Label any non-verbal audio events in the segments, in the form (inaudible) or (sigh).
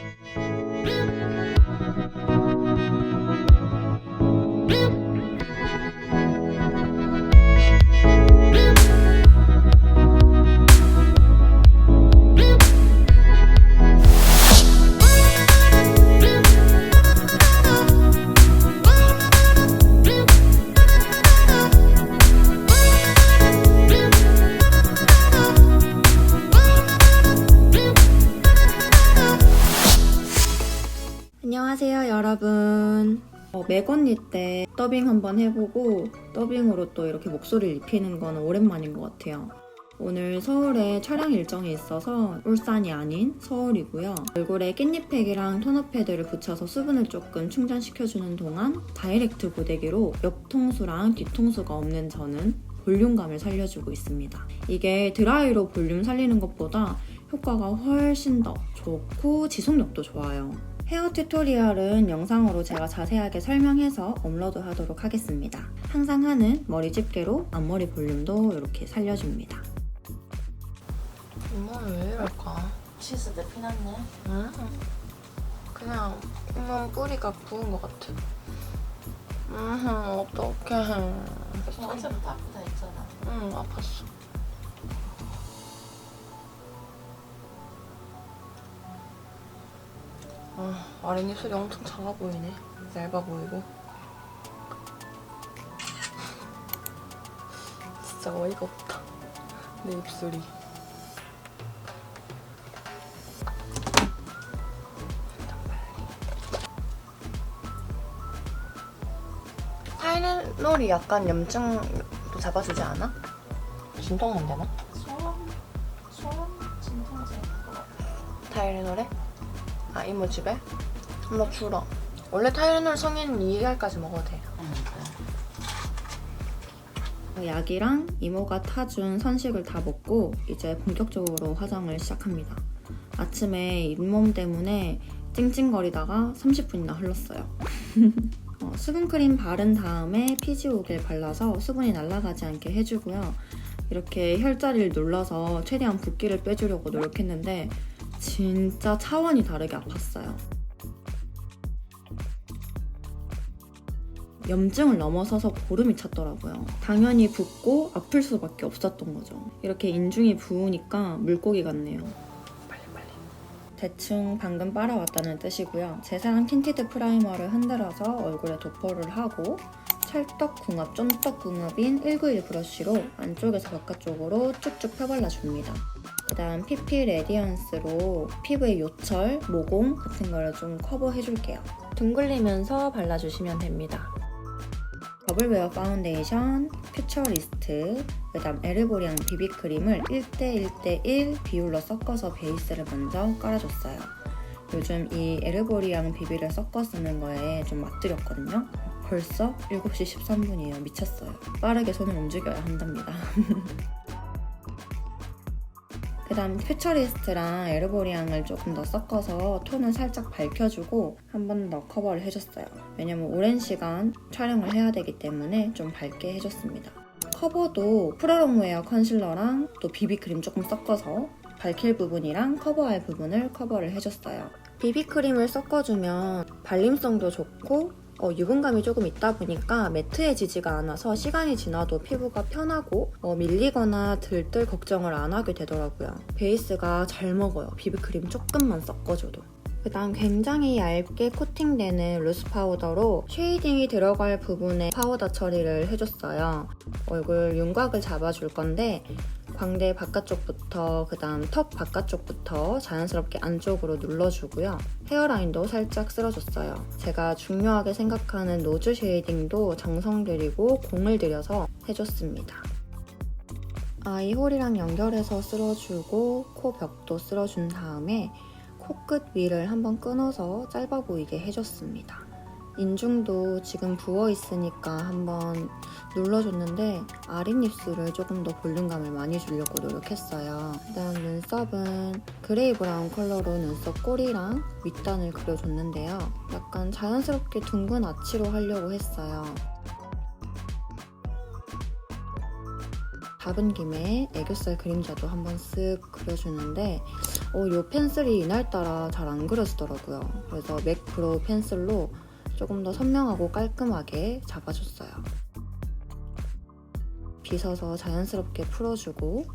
안 맥언니 때 더빙 한번 해보고 더빙으로 또 이렇게 목소리를 입히는 거는 오랜만인 것 같아요. 오늘 서울에 촬영 일정이 있어서 울산이 아닌 서울이고요. 얼굴에 깻잎팩이랑 토너 패드를 붙여서 수분을 조금 충전시켜주는 동안 다이렉트 고데기로 옆통수랑 뒤통수가 없는 저는 볼륨감을 살려주고 있습니다. 이게 드라이로 볼륨 살리는 것보다 효과가 훨씬 더 좋고 지속력도 좋아요 헤어 튜토리얼은 영상으로 제가 자세하게 설명해서 업로드 하도록 하겠습니다. 항상 하는 머리 집게로 앞머리 볼륨도 이렇게 살려줍니다. 이모는 왜 이럴까? 치즈 내 피났네. 응? 그냥 잇몸 뿌리가 부은 것 같아. 음, 어떡해. 어제부터 아프다 했잖아. 응, 아팠어. 아, 아랫입술이 엄청 작아 보이네. 얇아 보이고. 진짜 어이가 없다. 내 입술이. 타이레놀이 약간 염증도 잡아주지 않아? 진통만 되나? 소원, 소원 진통제. 타이레놀에? 아 이모 집에? 나 주라 원래 타이레놀 성인 2알까지 먹어도 돼 응, 그래. 약이랑 이모가 타준 선식을 다 먹고 이제 본격적으로 화장을 시작합니다. 아침에 잇몸 때문에 찡찡거리다가 30분이나 흘렀어요. (laughs) 어, 수분크림 바른 다음에 피지오겔 발라서 수분이 날아가지 않게 해주고요. 이렇게 혈자리를 눌러서 최대한 붓기를 빼주려고 노력했는데 진짜 차원이 다르게 아팠어요. 염증을 넘어서서 고름이 찼더라고요. 당연히 붓고 아플 수밖에 없었던 거죠. 이렇게 인중이 부으니까 물고기 같네요. 빨리 빨리 대충 방금 빨아왔다는 뜻이고요. 제사랑 틴티드 프라이머를 흔들어서 얼굴에 도포를 하고 찰떡궁합, 쫀떡궁합인 191 브러쉬로 안쪽에서 바깥쪽으로 쭉쭉 펴발라줍니다. 그 다음 PP 레디언스로 피부의 요철, 모공 같은 거를 좀 커버해줄게요. 둥글리면서 발라주시면 됩니다. 더블웨어 파운데이션, 퓨처리스트, 그 다음 에르보리앙 비비크림을 1대1대1 비율로 섞어서 베이스를 먼저 깔아줬어요. 요즘 이 에르보리앙 비비를 섞어 쓰는 거에 좀 맛들였거든요. 벌써 7시 13분이에요. 미쳤어요. 빠르게 손을 움직여야 한답니다. (laughs) 그 다음 퓨처리스트랑 에르보리앙을 조금 더 섞어서 톤을 살짝 밝혀주고 한 번 더 커버를 해줬어요. 왜냐면 오랜 시간 촬영을 해야 되기 때문에 좀 밝게 해줬습니다. 커버도 프로롱웨어 컨실러랑 또 비비크림 조금 섞어서 밝힐 부분이랑 커버할 부분을 커버를 해줬어요. 비비크림을 섞어주면 발림성도 좋고 어, 유분감이 조금 있다 보니까 매트해지지가 않아서 시간이 지나도 피부가 편하고 어, 밀리거나 들뜰 걱정을 안 하게 되더라고요. 베이스가 잘 먹어요. 비비크림 조금만 섞어줘도. 그 다음 굉장히 얇게 코팅되는 루스 파우더로 쉐이딩이 들어갈 부분에 파우더 처리를 해줬어요. 얼굴 윤곽을 잡아줄 건데 광대 바깥쪽부터 그 다음 턱 바깥쪽부터 자연스럽게 안쪽으로 눌러주고요. 헤어라인도 살짝 쓸어줬어요. 제가 중요하게 생각하는 노즈 쉐이딩도 정성 들이고 공을 들여서 해줬습니다. 아이 홀이랑 연결해서 쓸어주고 코 벽도 쓸어준 다음에 코끝 위를 한번 끊어서 짧아 보이게 해줬습니다. 인중도 지금 부어 있으니까 한번 눌러줬는데 아랫입술을 조금 더 볼륨감을 많이 주려고 노력했어요. 그다음 눈썹은 그레이 브라운 컬러로 눈썹 꼬리랑 윗단을 그려줬는데요. 약간 자연스럽게 둥근 아치로 하려고 했어요. 잡은 김에 애교살 그림자도 한번 쓱 그려주는데 어, 이 펜슬이 이날따라 잘 안 그려지더라고요. 그래서 맥 브로우 펜슬로 조금 더 선명하고 깔끔하게 잡아줬어요. 빗어서 자연스럽게 풀어주고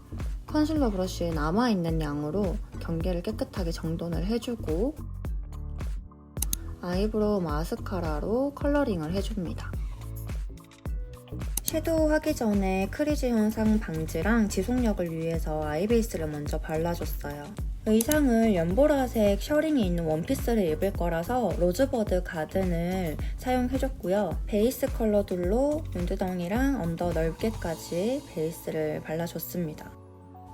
컨실러 브러쉬에 남아있는 양으로 경계를 깨끗하게 정돈을 해주고 아이브로우 마스카라로 컬러링을 해줍니다. 섀도우 하기 전에 크리즈 현상 방지랑 지속력을 위해서 아이베이스를 먼저 발라줬어요. 의상을 연보라색 셔링이 있는 원피스를 입을 거라서 로즈버드 가든을 사용해줬고요. 베이스 컬러들로 눈두덩이랑 언더 넓게까지 베이스를 발라줬습니다.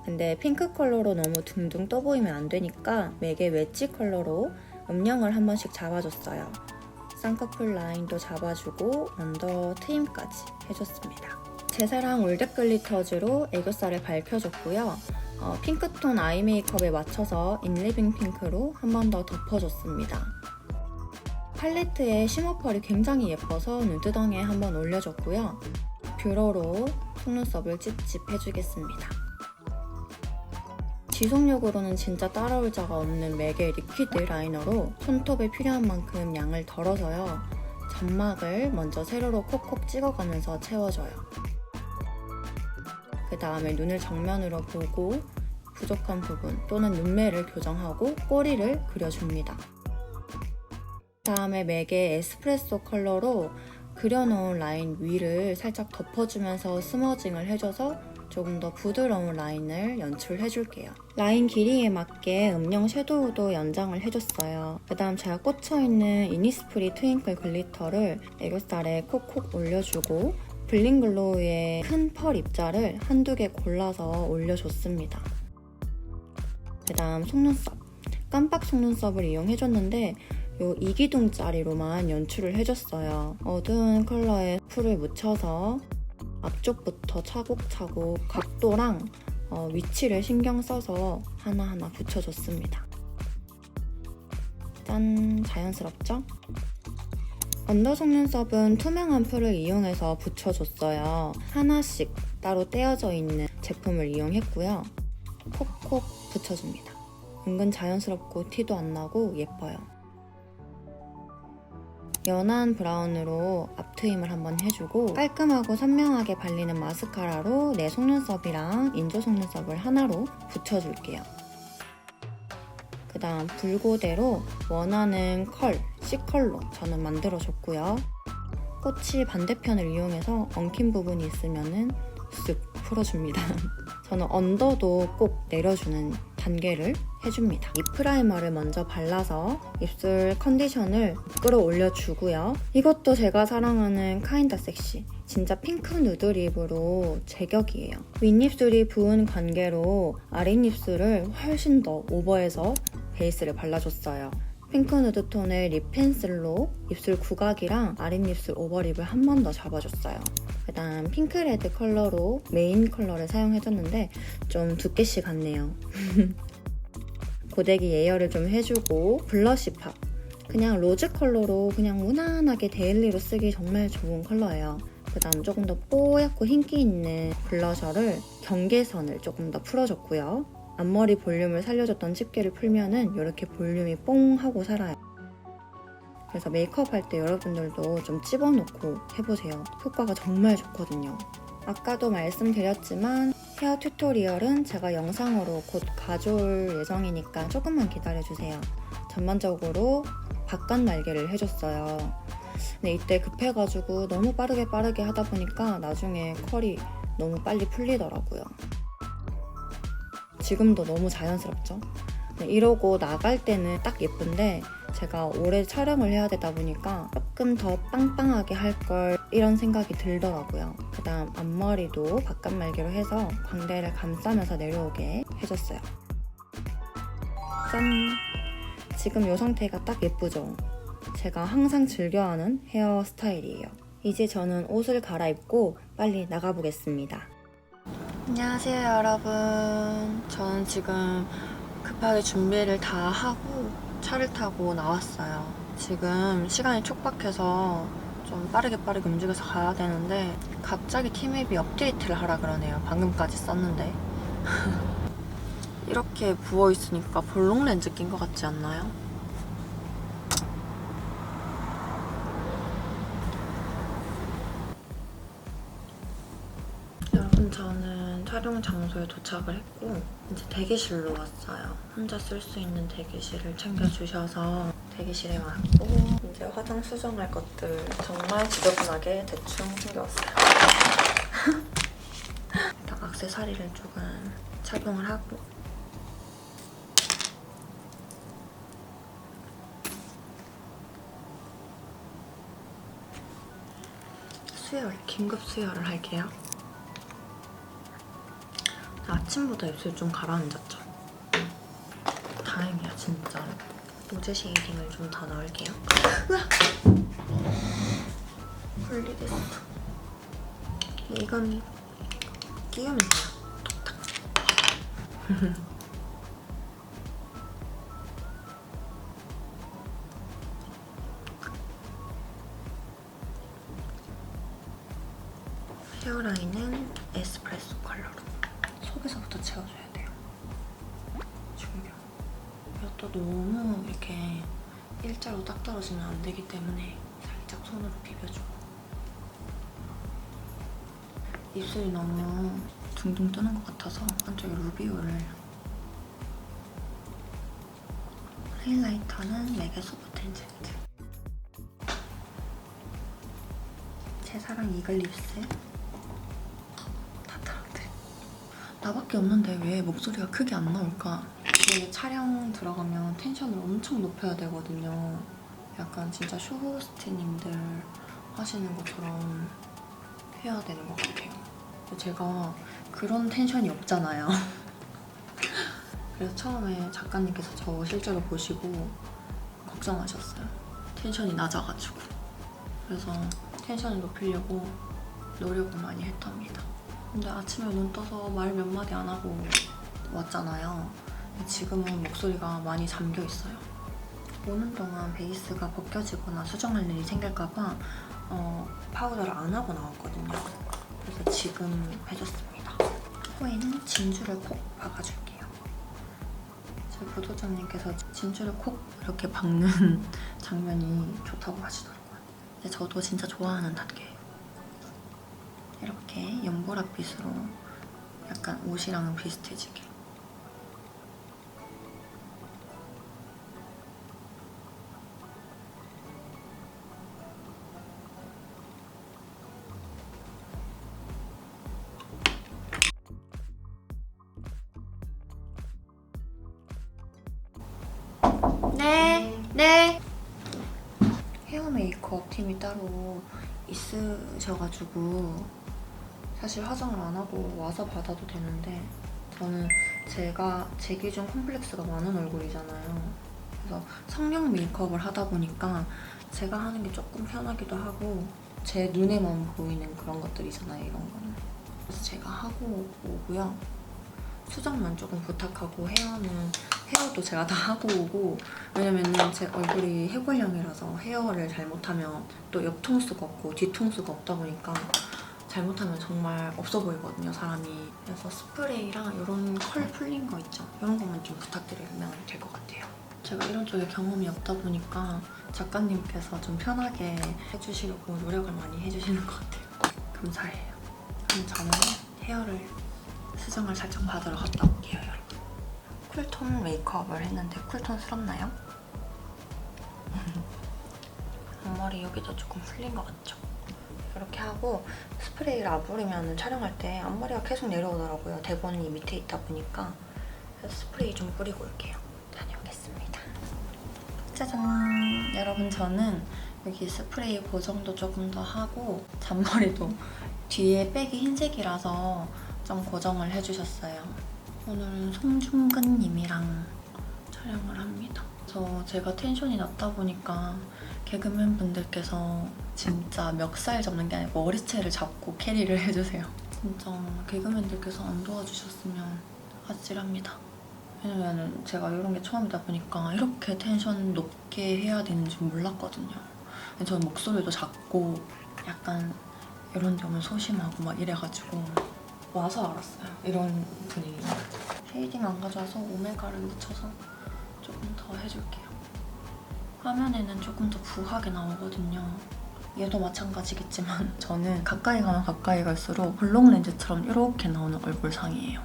근데 핑크 컬러로 너무 둥둥 떠 보이면 안 되니까 맥의 웨지 컬러로 음영을 한 번씩 잡아줬어요. 쌍꺼풀 라인도 잡아주고 언더 트임까지 해줬습니다. 제사랑 올댓 글리터즈로 애교살을 밝혀줬고요. 어, 핑크톤 아이 메이크업에 맞춰서 인리빙 핑크로 한 번 더 덮어줬습니다. 팔레트의 쉬머펄이 굉장히 예뻐서 눈두덩이에 한 번 올려줬고요. 뷰러로 속눈썹을 찝찝 해주겠습니다. 지속력으로는 진짜 따라올 자가 없는 맥의 리퀴드 라이너로 손톱에 필요한 만큼 양을 덜어서요. 점막을 먼저 세로로 콕콕 찍어가면서 채워줘요. 그 다음에 눈을 정면으로 보고 부족한 부분 또는 눈매를 교정하고 꼬리를 그려줍니다. 다음에 맥의 에스프레소 컬러로 그려놓은 라인 위를 살짝 덮어주면서 스머징을 해줘서 조금 더 부드러운 라인을 연출해줄게요. 라인 길이에 맞게 음영 섀도우도 연장을 해줬어요. 그 다음 제가 꽂혀있는 이니스프리 트윙클 글리터를 애교살에 콕콕 올려주고 블링글로우의 큰 펄 입자를 한두 개 골라서 올려줬습니다. 그 다음 속눈썹. 깜빡 속눈썹을 이용해줬는데 요 이기둥짜리로만 연출을 해줬어요. 어두운 컬러의 풀을 묻혀서 앞쪽부터 차곡차곡 각도랑 어, 위치를 신경 써서 하나하나 붙여줬습니다. 짠! 자연스럽죠? 언더 속눈썹은 투명한 풀을 이용해서 붙여줬어요. 하나씩 따로 떼어져 있는 제품을 이용했고요. 콕콕 붙여줍니다. 은근 자연스럽고 티도 안 나고 예뻐요. 연한 브라운으로 앞트임을 한번 해주고 깔끔하고 선명하게 발리는 마스카라로 내 속눈썹이랑 인조 속눈썹을 하나로 붙여줄게요. 그 다음 붉고대로 원하는 컬, C컬로 저는 만들어줬고요. 꽃이 반대편을 이용해서 엉킨 부분이 있으면 쓱 풀어줍니다. (laughs) 저는 언더도 꼭 내려주는 단계를 해줍니다. 이 프라이머를 먼저 발라서 입술 컨디션을 끌어올려 주고요. 이것도 제가 사랑하는 카인다 섹시. 진짜 핑크 누드 립으로 제격이에요. 윗입술이 부은 관계로 아랫입술을 훨씬 더 오버해서 베이스를 발라줬어요. 핑크 누드 톤의 립 펜슬로 입술 구각이랑 아랫입술 오버립을 한 번 더 잡아줬어요. 그 다음 핑크 레드 컬러로 메인 컬러를 사용해줬는데 좀 두께씨 같네요. (laughs) 고데기 예열을 좀 해주고 블러쉬 팝 그냥 로즈 컬러로 그냥 무난하게 데일리로 쓰기 정말 좋은 컬러예요. 그 다음 조금 더 뽀얗고 흰기 있는 블러셔를 경계선을 조금 더 풀어줬고요. 앞머리 볼륨을 살려줬던 집게를 풀면은 이렇게 볼륨이 뽕 하고 살아요. 그래서 메이크업 할 때 여러분들도 좀 집어넣고 해보세요. 효과가 정말 좋거든요. 아까도 말씀드렸지만 헤어 튜토리얼은 제가 영상으로 곧 가져올 예정이니까 조금만 기다려주세요. 전반적으로 바깥 날개를 해줬어요. 근데 이때 급해가지고 너무 빠르게 빠르게 하다 보니까 나중에 컬이 너무 빨리 풀리더라고요. 지금도 너무 자연스럽죠? 네, 이러고 나갈 때는 딱 예쁜데 제가 오래 촬영을 해야 되다 보니까 조금 더 빵빵하게 할 걸 이런 생각이 들더라고요. 그 다음 앞머리도 바깥 말기로 해서 광대를 감싸면서 내려오게 해줬어요. 짠! 지금 이 상태가 딱 예쁘죠? 제가 항상 즐겨하는 헤어 스타일이에요. 이제 저는 옷을 갈아입고 빨리 나가보겠습니다. 안녕하세요, 여러분. 저는 지금 급하게 준비를 다 하고 차를 타고 나왔어요. 지금 시간이 촉박해서 좀 빠르게 빠르게 움직여서 가야 되는데 갑자기 팀앱이 업데이트를 하라 그러네요. 방금까지 썼는데. (laughs) 이렇게 부어 있으니까 볼록 렌즈 낀 것 같지 않나요? 촬영 장소에 도착을 했고 이제 대기실로 왔어요. 혼자 쓸 수 있는 대기실을 챙겨주셔서 대기실에 왔고 이제 화장 수정할 것들 정말 지저분하게 대충 챙겨왔어요. (laughs) 일단 액세서리를 조금 착용을 하고 수혈, 긴급 수혈을 할게요. 아침보다 입술 좀 가라앉았죠? 다행이야, 진짜로. 노제 쉐이딩을 좀 더 넣을게요. 으악! 분리됐어. 이건 끼우면 돼요. 톡탁. (laughs) 헤어라인은 떨어지면 안 되기 때문에 살짝 손으로 비벼주고. 입술이 너무 둥둥 뜨는 것 같아서 한쪽에 루비오를. 하이라이터는 맥의 소프트 젤트 제 사랑 이글 립스틱 다 떨어뜨려 나밖에 없는데 왜 목소리가 크게 안 나올까? 이게 촬영 들어가면 텐션을 엄청 높여야 되거든요. 약간 진짜 쇼호스트님들 하시는 것처럼 해야 되는 것 같아요. 제가 그런 텐션이 없잖아요. (laughs) 그래서 처음에 작가님께서 저 실제로 보시고 걱정하셨어요. 텐션이 낮아가지고. 그래서 텐션을 높이려고 노력을 많이 했답니다. 근데 아침에 눈 떠서 말 몇 마디 안 하고 왔잖아요. 지금은 목소리가 많이 잠겨 있어요. 오는 동안 베이스가 벗겨지거나 수정할 일이 생길까봐 어, 파우더를 안 하고 나왔거든요. 그래서 지금 해줬습니다. 코에는 진주를 콕 박아줄게요. 제 부도장님께서 진주를 콕 이렇게 박는 (laughs) 장면이 좋다고 하시더라고요. 근데 저도 진짜 좋아하는 단계예요. 이렇게 연보라빛으로 약간 옷이랑은 비슷해지게. 팀이 따로 있으셔가지고 사실 화장을 안 하고 와서 받아도 되는데 저는 제가 제 기준 컴플렉스가 많은 얼굴이잖아요. 그래서 성형 메이크업을 하다 보니까 제가 하는 게 조금 편하기도 하고 제 눈에만 보이는 그런 것들이잖아요, 이런 거는. 그래서 제가 하고 오고요. 수정만 조금 부탁하고 헤어는 헤어도 제가 다 하고 오고 왜냐면은 제 얼굴이 해골형이라서 헤어를 잘못하면 또 옆통수가 없고 뒤통수가 없다 보니까 잘못하면 정말 없어 보이거든요 사람이. 그래서 스프레이랑 이런 컬 풀린 거 있죠? 이런 것만 좀 부탁드리면 될 것 같아요. 제가 이런 쪽에 경험이 없다 보니까 작가님께서 좀 편하게 해주시려고 노력을 많이 해주시는 것 같아요. 감사해요. 그럼 저는 헤어를 수정을 살짝 받으러 갔다 올게요 여러분 쿨톤 메이크업을 했는데 쿨톤스럽나요? (laughs) 앞머리 여기도 조금 풀린 것 같죠? 이렇게 하고 스프레이를 안 뿌리면 촬영할 때 앞머리가 계속 내려오더라고요. 대본이 밑에 있다 보니까 그래서 스프레이 좀 뿌리고 올게요. 다녀오겠습니다. 짜잔! 여러분 저는 여기 스프레이 고정도 조금 더 하고 잔머리도 (laughs) 뒤에 백이 흰색이라서 좀 고정을 해주셨어요. 오늘은 송중근님이랑 촬영을 합니다. 저 제가 텐션이 낮다 보니까 개그맨 분들께서 진짜 멱살 잡는 게 아니고 머리채를 잡고 캐리를 (laughs) 해주세요. 진짜 개그맨들께서 안 도와주셨으면 아찔합니다. 왜냐면 제가 이런 게 처음이다 보니까 이렇게 텐션 높게 해야 되는지 몰랐거든요. 저는 목소리도 작고 약간 이런 데 오면 소심하고 막 이래가지고 와서 알았어요. 이런 분위기. 쉐이딩 안 가져와서 오메가를 묻혀서 조금 더 해줄게요. 화면에는 조금 더 부하게 나오거든요. 얘도 마찬가지겠지만 (laughs) 저는 가까이 가면 가까이 갈수록 블록 렌즈처럼 이렇게 나오는 얼굴상이에요.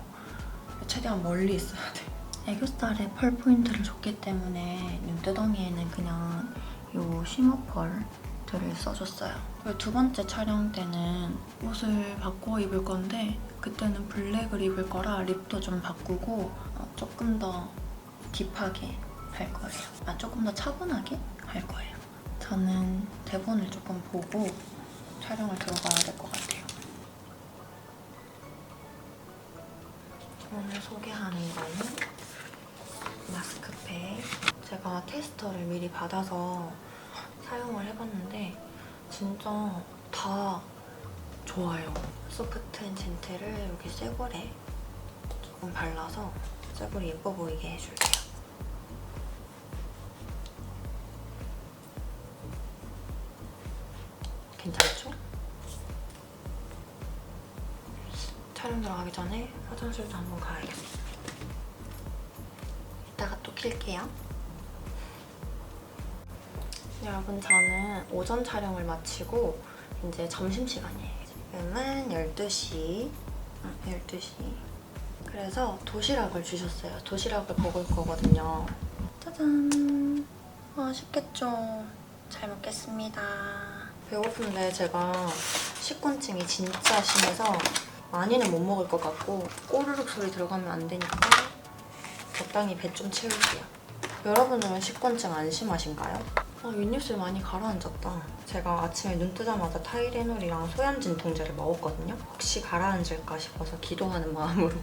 최대한 멀리 있어야 돼. 애교살에 펄 포인트를 줬기 때문에 눈두덩이에는 그냥 요 쉬머 펄들을 써줬어요. 그리고 두 번째 촬영 때는 옷을 바꿔 입을 건데 그때는 블랙을 입을 거라 립도 좀 바꾸고 어, 조금 더 딥하게 할 거예요. 아 조금 더 차분하게 할 거예요. 저는 대본을 조금 보고 촬영을 들어가야 될 것 같아요. 오늘 소개하는 거는 마스크팩. 제가 테스터를 미리 받아서 사용을 해봤는데 진짜 다 좋아요. 소프트 앤 젠틀을 여기 쇄골에 조금 발라서 쇄골이 예뻐 보이게 해줄게요. 괜찮죠? 촬영 들어가기 전에 화장실도 한번 가야겠어. 이따가 또 킬게요. 여러분 저는 오전 촬영을 마치고 이제 점심시간이에요. 지금은 12시. 아, 12시. 그래서 도시락을 주셨어요. 도시락을 먹을 거거든요. 짜잔. 맛있겠죠? 잘 먹겠습니다. 배고픈데 제가 식곤증이 진짜 심해서 많이는 못 먹을 것 같고 꼬르륵 소리 들어가면 안 되니까 적당히 배 좀 채울게요. 여러분들은 식곤증 안 심하신가요? 아, 윗입술 많이 가라앉았다. 제가 아침에 눈 뜨자마자 타이레놀이랑 소염 진통제를 먹었거든요. 혹시 가라앉을까 싶어서 기도하는 마음으로.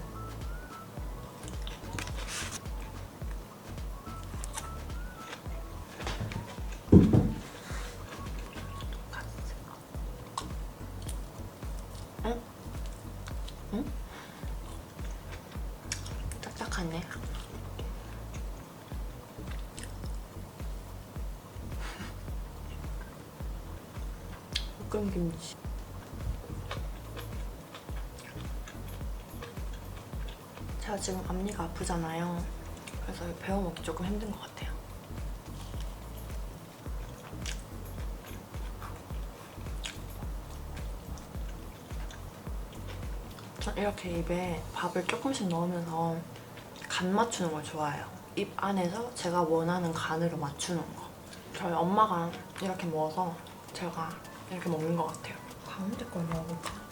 볶음 김치. 제가 지금 앞니가 아프잖아요. 그래서 배워 먹기 조금 힘든 것 같아요. 전 이렇게 입에 밥을 조금씩 넣으면서 간 맞추는 걸 좋아해요. 입 안에서 제가 원하는 간으로 맞추는 거. 저희 엄마가 이렇게 먹어서 제가 이렇게 먹는 것 같아요. 가운데 걸 먹어볼까?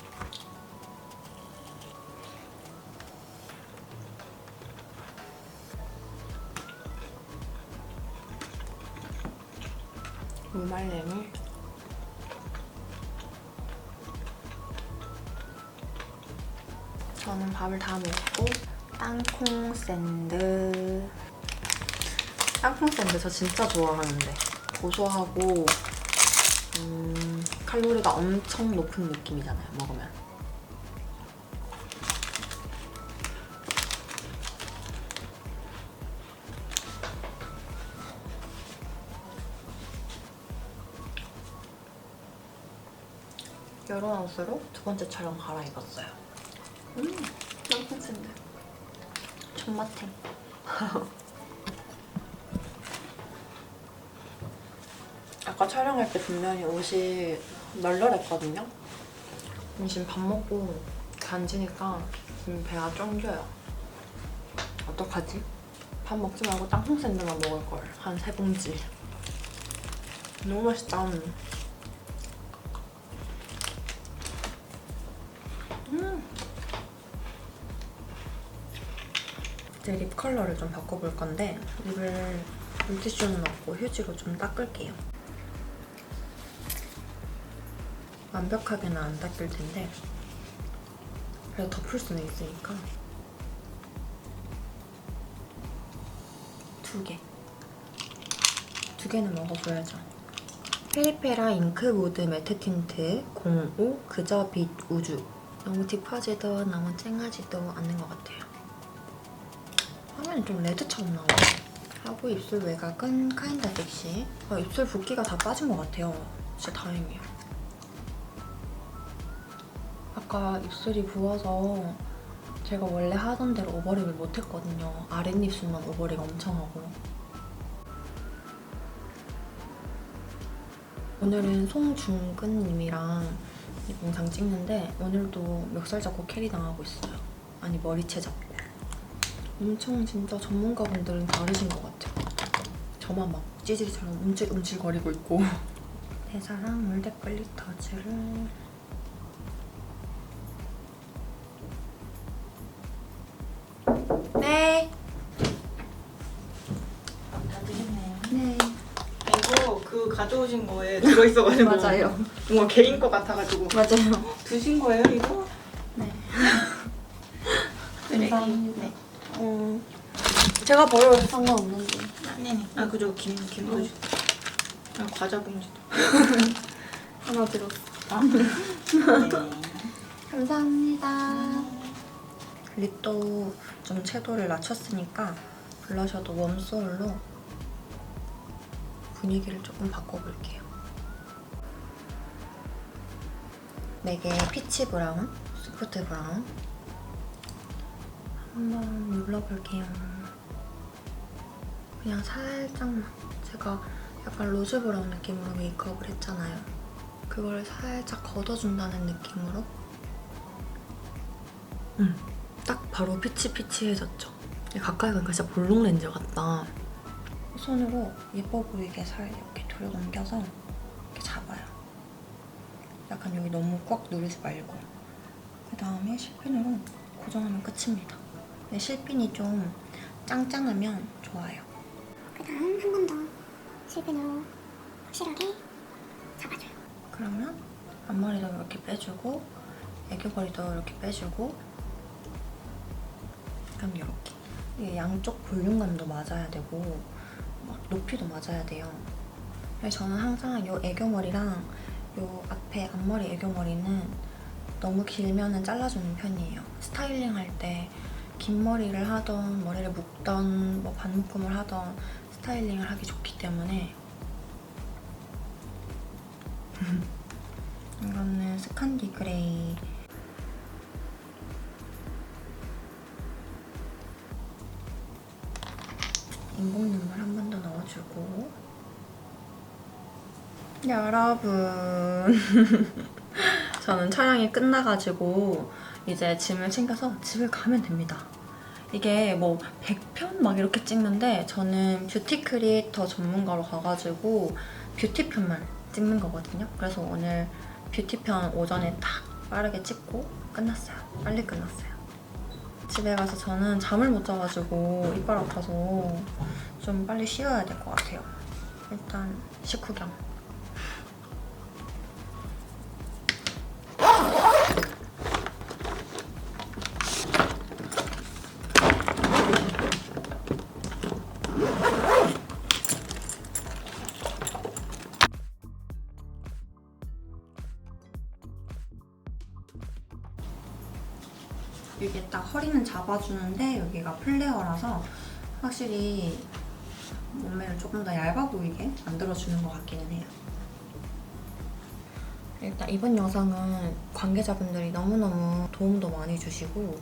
무말랭이 저는 밥을 다 먹고 땅콩 샌드 땅콩 샌드 저 진짜 좋아하는데 고소하고 음, 칼로리가 엄청 높은 느낌이잖아요 먹으면. 이런 옷으로 두 번째 촬영 갈아입었어요. 음, 땅콩 샌드 존맛탱. (laughs) 아까 촬영할 때 분명히 옷이 널널했거든요. 지금 밥 먹고 간지니까 지금 배가 쫑겨요. 어떡하지? 밥 먹지 말고 땅콩 샌드만 먹을 걸. 한 세 봉지. 너무 맛있다. 음. 이제 립 컬러를 좀 바꿔볼 건데 립을 물티슈는 없고 휴지로 좀 닦을게요. 완벽하게는 안 닦일 텐데 그래도 덮을 수는 있으니까 두 개. 두 개는 먹어줘야죠. 페리페라 잉크 무드 매트 틴트 05 그저 빛 우주 너무 딥하지도 너무 쨍하지도 않는 것 같아요. 화면이 좀 레드처럼 나와요. 하고 입술 외곽은 카인다 섹시. 아, 입술 붓기가 다 빠진 것 같아요. 진짜 다행이에요. 아까 입술이 부어서 제가 원래 하던 대로 오버립을 못했거든요. 아랫입술만 오버립 엄청 하고. 오늘은 송중근님이랑 영상 찍는데 오늘도 멱살 잡고 캐리 당하고 있어요. 아니 머리채 잡고. 엄청 진짜 전문가분들은 다르신 것 같아요. 저만 막 찌질이처럼 움찔움찔 거리고 있고. 대사랑 물대 글리터즈를 있어가지고 맞아요. 뭔가 개인 거 같아가지고 맞아요. 드신 거예요 이거? 네. 감사합니다. 네. 어, 제가 버려도 상관없는데. 네네. 아 그죠 김 김도 주. 아 과자 봉지도. (laughs) 하나 들었어. 네. (laughs) 감사합니다. 립도 좀 채도를 낮췄으니까 블러셔도 웜소울로 분위기를 조금 바꿔볼게요. 맥의 피치 브라운, 소프트 브라운 한번 눌러볼게요. 그냥 살짝만 제가 약간 로즈 브라운 느낌으로 메이크업을 했잖아요. 그걸 살짝 걷어준다는 느낌으로 음, 딱 바로 피치피치해졌죠. 가까이 가니까 진짜 볼록 렌즈 같다. 손으로 예뻐 보이게 살 이렇게 돌려 넘겨서. 약간 여기 너무 꽉 누르지 말고. 그 다음에 실핀으로 고정하면 끝입니다. 근데 실핀이 좀 짱짱하면 좋아요. 그 다음 한 번 더 실핀으로 확실하게 잡아줘요. 그러면 앞머리도 이렇게 빼주고 애교머리도 이렇게 빼주고 그럼 이렇게 이게 양쪽 볼륨감도 맞아야 되고 막 높이도 맞아야 돼요 그래서 저는 항상 이 애교머리랑 이 앞에 앞머리 애교머리는 너무 길면은 잘라주는 편이에요. 스타일링 할 때 긴 머리를 하던 머리를 묶던 뭐 반묶음을 하던 스타일링을 하기 좋기 때문에 (laughs) 이거는 스칸디 그레이. 인공 눈물 한 번 더 넣어주고 여러분 (laughs) 저는 촬영이 끝나가지고 이제 짐을 챙겨서 집을 가면 됩니다 이게 뭐 100편 막 이렇게 찍는데 저는 뷰티 크리에이터 전문가로 가가지고 뷰티편만 찍는 거거든요. 그래서 오늘 뷰티편 오전에 딱 빠르게 찍고 끝났어요. 빨리 끝났어요. 집에 가서 저는 잠을 못 자가지고 이빨 아파서 좀 빨리 쉬어야 될 것 같아요. 일단 식후경. 허리는 잡아주는데 여기가 플레어라서 확실히 몸매를 조금 더 얇아 보이게 만들어주는 것 같기는 해요. 일단 이번 영상은 관계자분들이 너무너무 도움도 많이 주시고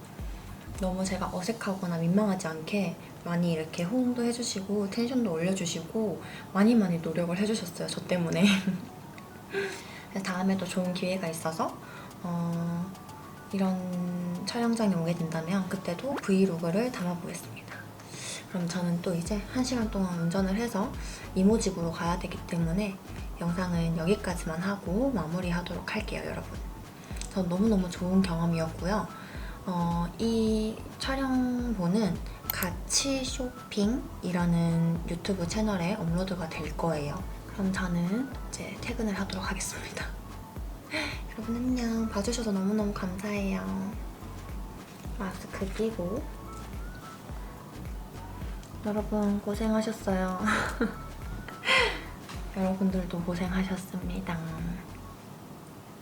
너무 제가 어색하거나 민망하지 않게 많이 이렇게 호응도 해주시고 텐션도 올려주시고 많이 많이 노력을 해주셨어요. 저 때문에. (laughs) 그래서 다음에도 좋은 기회가 있어서 어, 이런 촬영장에 오게 된다면 그때도 브이로그를 담아보겠습니다. 그럼 저는 또 이제 1시간 동안 운전을 해서 이모집으로 가야 되기 때문에 영상은 여기까지만 하고 마무리하도록 할게요, 여러분. 전 너무너무 좋은 경험이었고요. 어, 이 촬영본은 가치 쇼핑이라는 유튜브 채널에 업로드가 될 거예요. 그럼 저는 이제 퇴근을 하도록 하겠습니다. (laughs) 여러분 안녕. 봐주셔서 너무너무 감사해요. 마스크 끼고. 여러분 고생하셨어요. (laughs) 여러분들도 고생하셨습니다.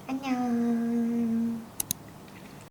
안녕.